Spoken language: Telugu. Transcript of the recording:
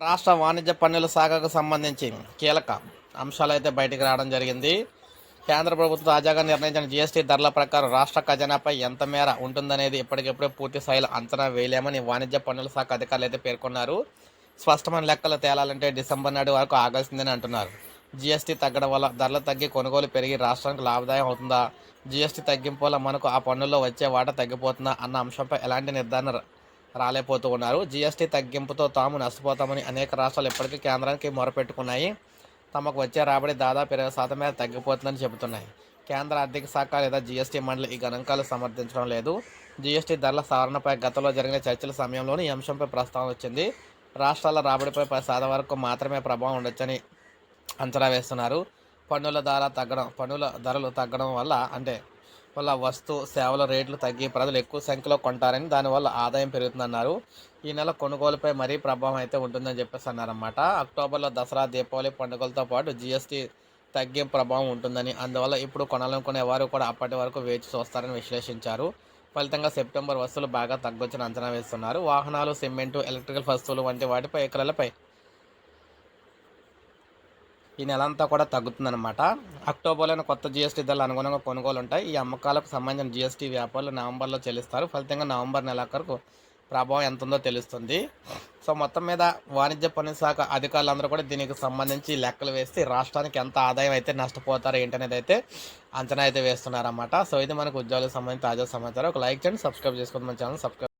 రాష్ట్ర వాణిజ్య పన్నుల శాఖకు సంబంధించి కీలక అంశాలు అయితే బయటకు రావడం జరిగింది. కేంద్ర ప్రభుత్వం తాజాగా నిర్ణయించిన జీఎస్టీ ధరల ప్రకారం రాష్ట్ర ఖజానాపై ఎంత మేర ఉంటుందనేది ఇప్పటికిప్పుడే పూర్తి స్థాయిలో అంచనా వేయలేమని వాణిజ్య పన్నుల శాఖ అధికారులు అయితే పేర్కొన్నారు. స్పష్టమైన లెక్కలు తేలాలంటే డిసెంబర్ నాటి వరకు ఆగాల్సిందని అంటున్నారు. జీఎస్టీ తగ్గడం వల్ల ధరలు తగ్గి కొనుగోలు పెరిగి రాష్ట్రానికి లాభదాయం అవుతుందా? జీఎస్టీ తగ్గింపు వల్ల మనకు ఆ పన్నుల్లో వచ్చే వాటా తగ్గిపోతుందా? అన్న అంశంపై ఎలాంటి నిర్ధారణ రాలేకపోతూ ఉన్నారు. జీఎస్టీ తగ్గింపుతో తాము నష్టపోతామని అనేక రాష్ట్రాలు ఇప్పటికీ కేంద్రానికి మొరపెట్టుకున్నాయి. తమకు వచ్చే రాబడి దాదాపు ఇరవై శాతం మేర తగ్గిపోతుందని చెబుతున్నాయి. కేంద్ర ఆర్థిక శాఖ లేదా జీఎస్టీ మండలి ఈ గణాంకాలు సమర్థించడం లేదు. జీఎస్టీ ధరల సవరణపై గతంలో జరిగిన చర్చల సమయంలోనే ఈ అంశంపై ప్రస్తావన వచ్చింది. రాష్ట్రాల రాబడిపై పది శాతం వరకు మాత్రమే ప్రభావం ఉండొచ్చని అంచనా వేస్తున్నారు. పన్నుల ధర తగ్గడం పన్నుల ధరలు తగ్గడం వల్ల అంటే వల్ల వస్తు సేవల రేట్లు తగ్గి ప్రజలు ఎక్కువ సంఖ్యలో కొంటారని దానివల్ల ఆదాయం పెరుగుతుందన్నారు. ఈ నెల కొనుగోలుపై మరీ ప్రభావం అయితే ఉంటుందని చెప్పేసి అన్నారన్నమాట. అక్టోబర్లో దసరా దీపావళి పండుగలతో పాటు జీఎస్టీ తగ్గే ప్రభావం ఉంటుందని అందువల్ల ఇప్పుడు కొనాలనుకునే వారు కూడా అప్పటి వరకు వేచి చూస్తారని విశ్లేషించారు. ఫలితంగా సెప్టెంబర్ వస్తువులు బాగా తగ్గొచ్చని అంచనా వేస్తున్నారు. వాహనాలు సిమెంటు ఎలక్ట్రికల్ వస్తువులు వంటి వాటిపై ఎకరాలపై ఈ నెల అంతా కూడా తగ్గుతుందన్నమాట. అక్టోబర్లోని కొత్త జీఎస్టీ ధరలు అనుగుణంగా కొనుగోలు ఉంటాయి ఈ అమ్మకాలకు సంబంధించిన జిఎస్టీ వ్యాపారులు నవంబర్లో చెల్లిస్తారు. ఫలితంగా నవంబర్ నెలాఖరుకు ప్రభావం ఎంత ఉందో తెలుస్తుంది. సో మొత్తం మీద వాణిజ్య పన్ను శాఖ అధికారులందరూ కూడా దీనికి సంబంధించి లెక్కలు వేసి రాష్ట్రానికి ఎంత ఆదాయం అయితే నష్టపోతారో ఏంటనేది అయితే అంచనా అయితే వేస్తున్నారన్నమాట. సో ఇది మనకు ఉద్యోగాలకు సంబంధించి తాజా సమాచారం. ఒక లైక్ చేయండి సబ్స్క్రైబ్ చేసుకోండి మన ఛానల్ సబ్స్క్రైబ్